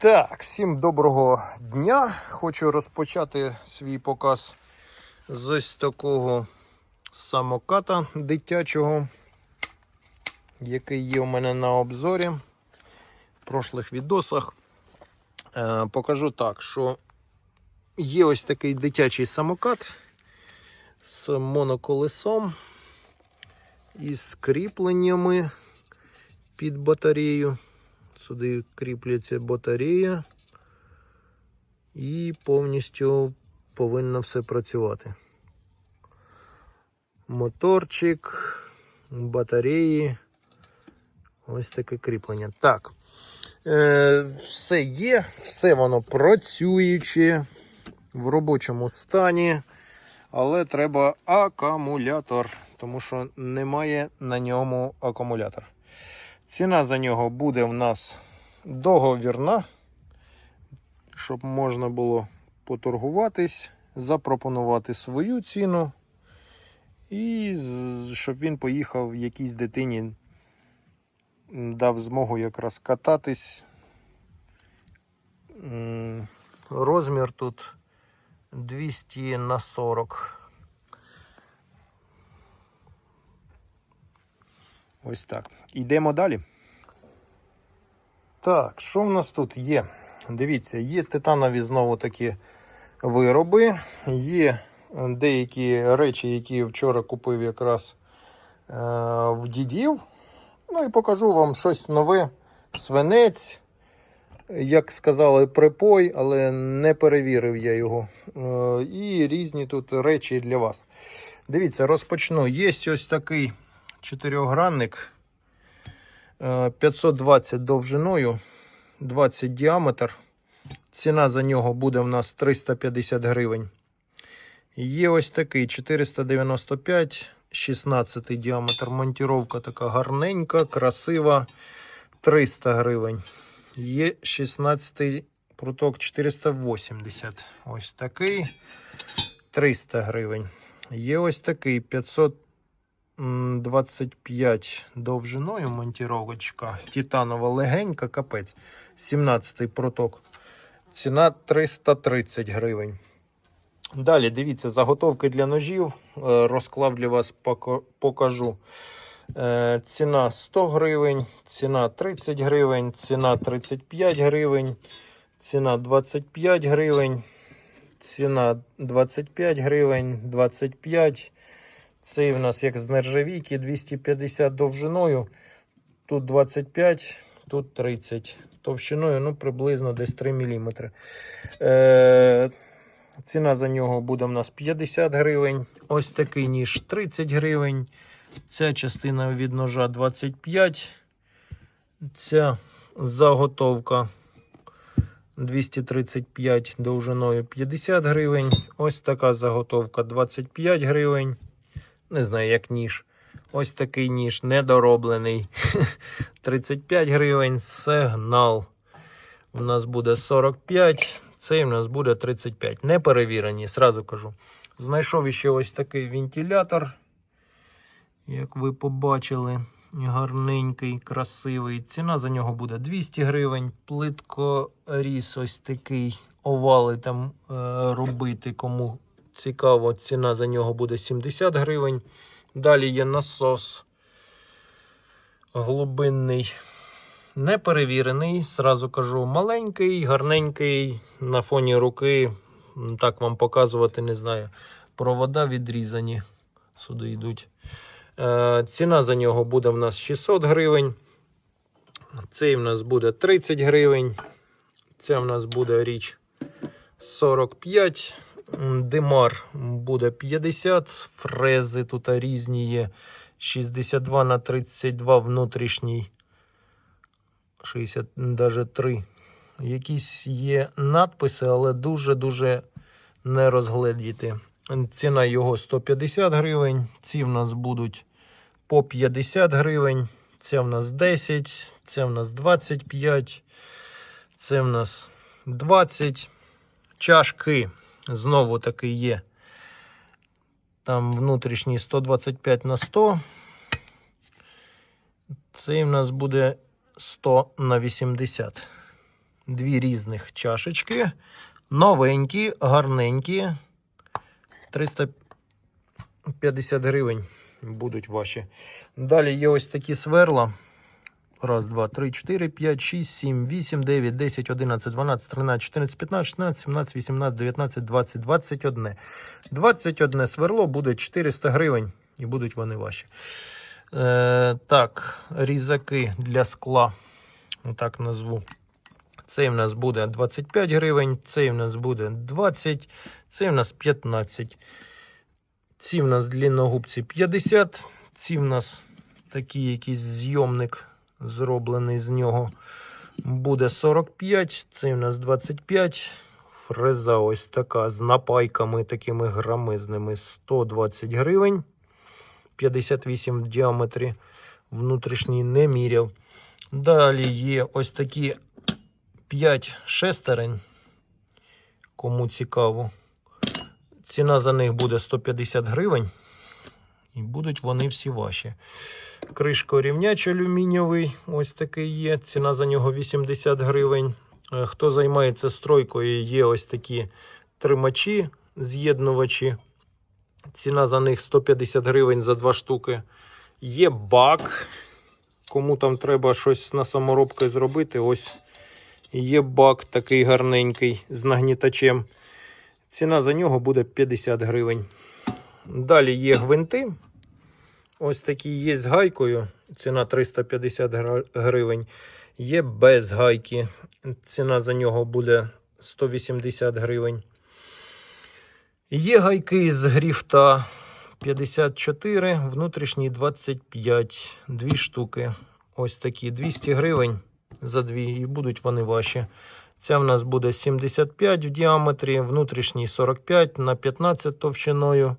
Так, всім доброго дня. Хочу розпочати свій показ з ось такого самоката дитячого, який є у мене на обзорі в прошлих відосах. Е, покажу так, що є ось такий дитячий самокат з моноколесом із кріпленнями під батарею. Сюди кріпляться батарея і повністю повинно все працювати. Моторчик, батареї. Ось таке кріплення. Так. Е, все є, все воно працююче в робочому стані, але треба акумулятор, тому що немає на ньому акумулятора. Ціна за нього буде в нас договірна, щоб можна було поторгуватись, запропонувати свою ціну, і щоб він поїхав якійсь дитині, дав змогу якраз кататись. Розмір тут 200 на 40. Ось так. Йдемо далі. Так, що в нас тут є? Дивіться, є титанові знову такі вироби, є деякі речі, які вчора купив якраз е, в дідів. Ну і покажу вам щось нове. Свинець, як сказали, припой, але не перевірив я його. Е, і різні тут речі для вас. Дивіться, розпочну. Є ось такий чотирьохгранник. е, 520 довжиною, 20 діаметр. Ціна за нього буде в нас 350 гривень. Є ось такий 495, 16 діаметр. Монтіровка така гарненька, красива. 300 гривень. Є 16 пруток 480. Ось такий 300 гривень. Є ось такий 525 довжиною монтіровочка. Титанова легенька, капець. 17 проток. Ціна 330 гривень. Далі дивіться, заготовки для ножів. Е, Розклав для вас покажу. Е, Ціна 100 гривень, ціна 30 гривень, ціна 35 гривень, ціна 25 гривень, ціна 25 гривень, 25. Цей в нас як з нержавійки 250 довжиною. Тут 25, тут 30. Товщиною ну, приблизно десь 3 мм. Е, ціна за нього буде в нас 50 гривень. Ось такий ніж 30 гривень. Ця частина від ножа 25. Ця заготовка 235 довжиною 50 гривень. Ось така заготовка 25 гривень. Не знаю, як ніж. Ось такий ніж недороблений. 35 гривень. Сигнал. У нас буде 45. Цей у нас буде 35. Не перевірені, сразу кажу. Знайшов ще ось такий вентилятор. Як ви побачили, гарненький, красивий. Ціна за нього буде 200 гривень. Плиткоріз ось такий овали там е, робити, кому цікаво. Ціна за нього буде 70 гривень. Далі є насос глибинний. Не перевірений, сразу кажу, маленький, гарненький, на фоні руки. Так вам показувати не знаю. Провода відрізані. Сюди йдуть. Е, ціна за нього буде в нас 600 гривень. Цей в нас буде 30 гривень. Ця в нас буде річ 45. Димар буде 50. Фрези тут різні є. 62 на 32 внутрішній. 60, навіть 3. Якісь є надписи, але дуже-дуже не розгледіти. Ціна його 150 гривень. Ці в нас будуть по 50 гривень. Це в нас 10, це в нас 25, це в нас 20. Чашки знову таки є. Там внутрішній 125 на 100. Цей в нас буде 100 на 80. дві різних чашечки. Новенькі, гарненькі. 350 гривень будуть ваші. Далі є ось такі сверла. Раз, два, три, чотири, п'ять, шість, сім, вісім, дев'ять, десять, одинадцять, дванадцять, тринадцять, чотирнадцять, п'ятнадцять, шістнадцять, сімнадцять, вісімнадцять, дев'ятнадцять, двадцять, двадцять одне. Двадцять одне сверло буде 400 гривень і будуть вони ваші. Е, так, різаки для скла. Так назву. Цей в нас буде 25 гривень, цей в нас буде 20, цей в нас 15. Ці в нас длинногубці 50, ці в нас такий якийсь зйомник зроблений з нього. Буде 45, цей в нас 25. Фреза ось така з напайками такими грамизними 120 гривень. 58 в діаметрі. Внутрішній не міряв. Далі є ось такі 5 шестерень. Кому цікаво. Ціна за них буде 150 гривень. І будуть вони всі ваші. Кришка рівняч алюмінієвий. Ось такий є. Ціна за нього 80 гривень. Е, Хто займається стройкою, є ось такі тримачі, з'єднувачі. Ціна за них 150 гривень за два штуки. Є бак. Кому там треба щось на саморобки зробити, ось є бак такий гарненький з нагнітачем. Ціна за нього буде 50 гривень. Далі є гвинти. Ось такі є з гайкою. Ціна 350 гривень. Є без гайки. Ціна за нього буде 180 гривень. Є гайки з гріфта 54, внутрішній 25, дві штуки. Ось такі 200 гривень за дві, і будуть вони ваші. Ця в нас буде 75 в діаметрі, внутрішній 45 на 15 товщиною.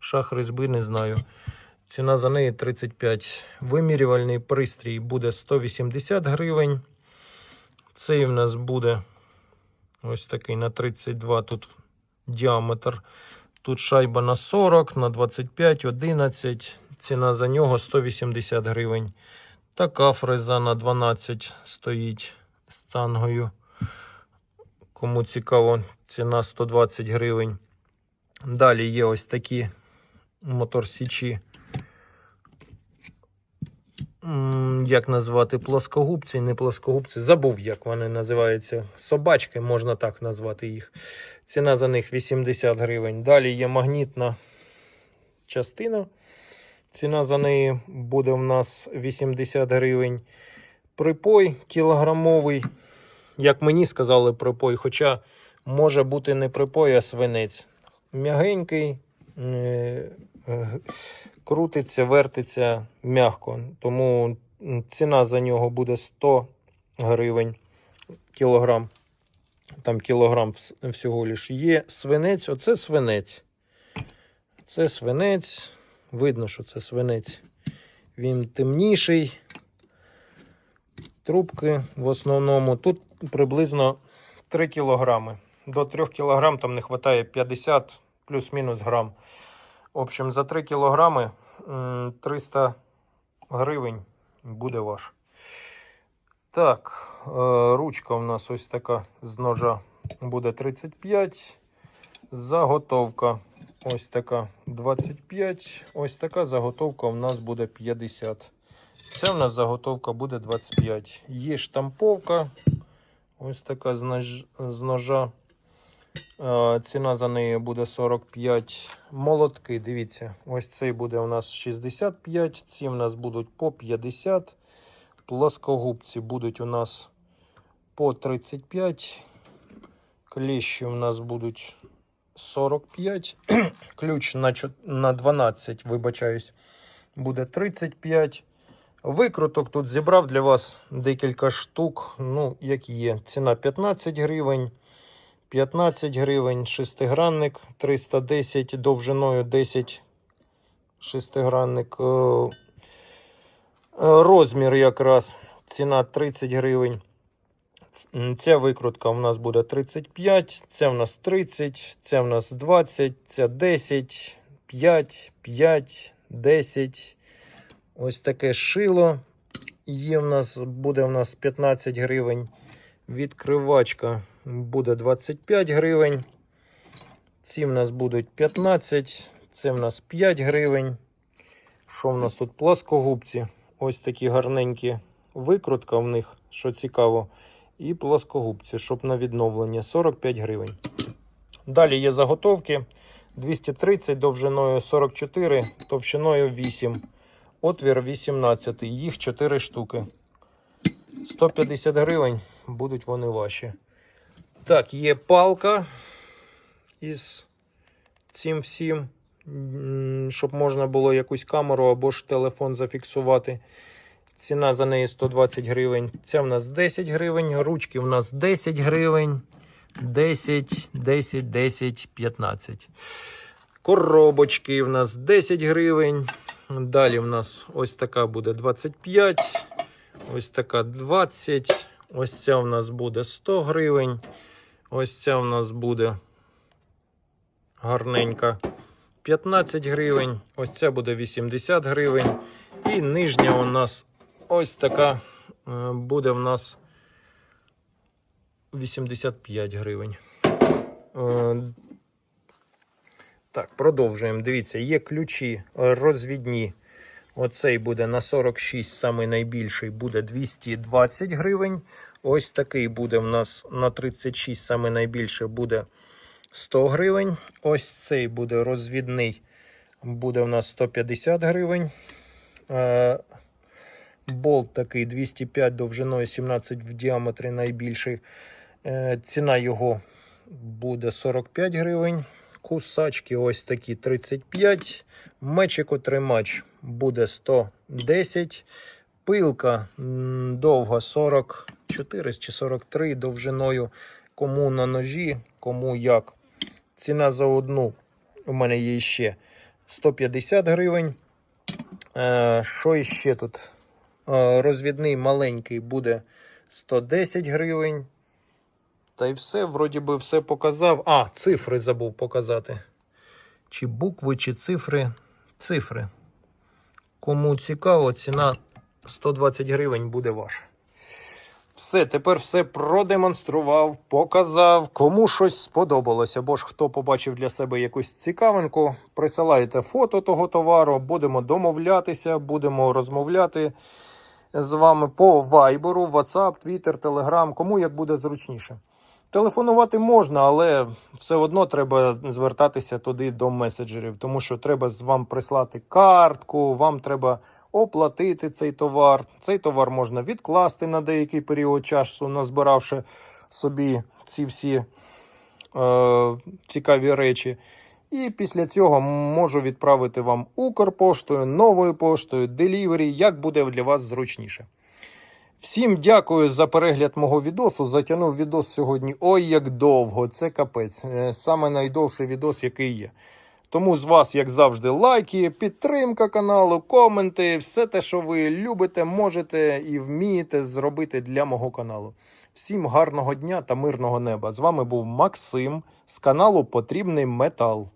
Шах різьби не знаю. Ціна за неї 35. Вимірювальний пристрій буде 180 гривень. Цей в нас буде ось такий на 32 тут діаметр. Тут шайба на 40, на 25, 11. Ціна за нього 180 гривень. Така фреза на 12 стоїть з цангою. Кому цікаво, ціна 120 гривень. Далі є ось такі моторсічі. М, Як назвати плоскогубці, не плоскогубці. Забув, як вони називаються. Собачки, можна так назвати їх. Ціна за них 80 гривень. Далі є магнітна частина. Ціна за неї буде в нас 80 гривень. Припой кілограмовий. Як мені сказали, припой, хоча може бути не припой, а свинець. М'ягенький, е, крутиться, вертиться м'яко. Тому ціна за нього буде 100 гривень кілограм. Там кілограм всього лиш є. Свинець, оце свинець. Це свинець. Видно, що це свинець. Він темніший. Трубки в основному. Тут приблизно 3 кілограми. До 3 кілограм там не вистачає 50 плюс-мінус грам. В общем, за 3 кілограми 300 гривень буде ваш. Так, е, ручка у нас ось така з ножа буде 35. Заготовка ось така 25. Ось така заготовка у нас буде 50. Ця у нас заготовка буде 25. Є штамповка. Ось така з ножа. Е, Ціна за неї буде 45. Молотки, дивіться, ось цей буде у нас 65, ці у нас будуть по 50. Плоскогубці будуть у нас по 35. Кліщі у нас будуть 45. Ключ на, на 12, вибачаюсь, буде 35. Викруток тут зібрав для вас декілька штук. Ну, як є. Ціна 15 гривень. 15 гривень, шестигранник 310 довжиною 10 шестигранник. Е, е, Розмір якраз ціна 30 гривень. Ця викрутка у нас буде 35, ця в нас 30, ця в нас 20, ця 10, 5, 5, 10. Ось таке шило. Є в нас, буде в нас 15 гривень. Відкривачка буде 25 гривень. Ці в нас будуть 15, це в нас 5 гривень. Що в нас тут? Плоскогубці. Ось такі гарненькі викрутка в них, що цікаво. І плоскогубці, щоб на відновлення 45 гривень. Далі є заготовки 230 довжиною 44, товщиною 8. Отвір 18. Їх 4 штуки. 150 гривень будуть вони ваші. Так, є палка із цим всім, щоб можна було якусь камеру або ж телефон зафіксувати. Ціна за неї 120 гривень. Ця в нас 10 гривень, ручки в нас 10 гривень. 10, 10, 10, 15. Коробочки в нас 10 гривень. Далі в нас ось така буде 25. Ось така 20. Ось ця в нас буде 100 гривень. Ось ця в нас буде гарненька 15 гривень. Ось ця буде 80 гривень. І нижня у нас ось така е, буде в нас 85 гривень. Е, Так, продовжуємо. Дивіться, є ключі розвідні. Оцей буде на 46, самий найбільший буде 220 гривень. Ось такий буде в нас на 36, саме найбільше буде 100 гривень. Ось цей буде розвідний, буде в нас 150 гривень. Е, болт такий 205 довжиною 17 в діаметрі найбільший. Е, ціна його буде 45 гривень. Кусачки ось такі 35. Мечик отримач буде 110. Пилка довга 40 4 чи 43 довжиною кому на ножі, кому як. Ціна за одну у мене є ще 150 гривень. Е, що ще тут? Е, розвідний маленький буде 110 гривень. Та й все, вроді би, все показав. А, цифри забув показати. Чи букви, чи цифри. Цифри. Кому цікаво, ціна 120 гривень буде ваша. Все, тепер все продемонстрував, показав. Кому щось сподобалося, або ж хто побачив для себе якусь цікавинку, присилайте фото того товару, будемо домовлятися, будемо розмовляти з вами по вайберу, WhatsApp, Twitter, Telegram, кому як буде зручніше. Телефонувати можна, але все одно треба звертатися туди до меседжерів, тому що треба вам прислати картку, вам треба оплатити цей товар. Цей товар можна відкласти на деякий період часу, назбиравши собі ці всі е, цікаві речі. І після цього можу відправити вам Укрпоштою, новою поштою, делівері, як буде для вас зручніше. Всім дякую за перегляд мого відосу. Затягнув відос сьогодні. Ой, як довго. Це капець. Е, Саме найдовший відос, який є. Тому з вас, як завжди, лайки, підтримка каналу, коменти, все те, що ви любите, можете і вмієте зробити для мого каналу. Всім гарного дня та мирного неба. З вами був Максим з каналу Потрібний Метал.